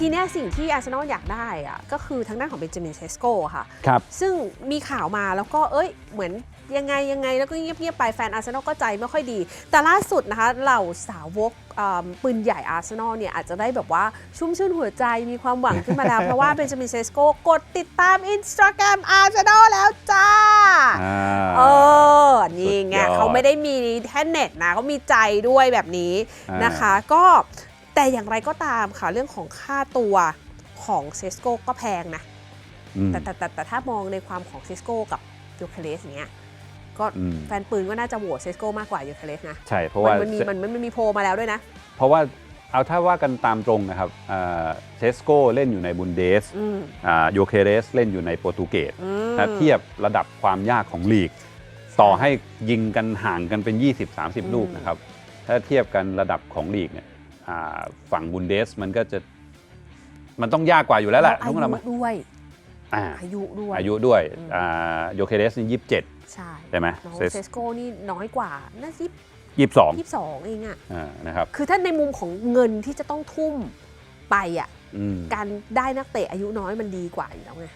ทีเนี้ยสิ่งที่อาร์เซนอลอยากได้อะก็คือทางด้านของเบนจามินเชสโกค่ะ ครับ ซึ่งมีข่าวมาแล้วก็เอ้ยเหมือนยังไงยังไงแล้วก็เงียบๆไปแฟนอาร์เซนอลก็ใจไม่ค่อยดี แต่ล่าสุดนะคะเหล่าสาวกเอิ่มปืนใหญ่อาร์เซนอลเนี่ยอาจจะได้แบบว่าชุ่มชื่นหัวใจมีความหวังขึ้นมาแล้ว เพราะว่าเบนจามินเชสโกกดติดตามอินสตาแกรมอาร์เซนอลแล้วจ้า อ่า เออ นี่ไงสุดยอดเขาไม่ได้มีแค่เน็ตนะเขามีใจด้วยแบบนี้อ่านนะคะ ก็ แต่อย่างไรก็ตามค่ะเรื่องของค่าตัวของเซสโกก็แพงนะอืมแต่แต่แต่แต่ถ้ามองในความของเซสโกกับโยเคเลสอย่างเงี้ยก็อืมแฟนปืนก็น่าจะโหวตเซสโกมากกว่าโยเคเลสนะ ใช่เพราะว่ามันมีมันมันมันมีโพลมาแล้วด้วยนะ เพราะว่าเอาถ้าว่ากันตามตรงนะครับเชสโกเล่นอยู่ในบุนเดสอืมโยเคเรสเล่นอยู่ในโปรตุเกสอืมถ้าเทียบระดับความยากของลีก ต่อให้ยิงกันห่างกันเป็นอืม20-30 ลูกนะครับ ถ้าเทียบกันระดับของลีกเนี่ยอ่า ฝั่งบุนเดสมันก็จะมันต้องยากกว่าอยู่แล้วแหละอาทุกยุคนละมั้ยด้วยอ่าอายุด้วยอายุด้วยอืมโยเคเรสนี่ยี่สิบเจ็ดใช่ใช่ไหมน้องเซสเซสโกนี่น้อยกว่าน่าสิบยี่สิบสองยี่สิบสองเองอะอ่านะครับคือถ้าในมุมของเงินที่จะต้องทุ่มไปอะอืมการได้นักเตะอายุน้อยมันดีกว่าอยู่แล้วไง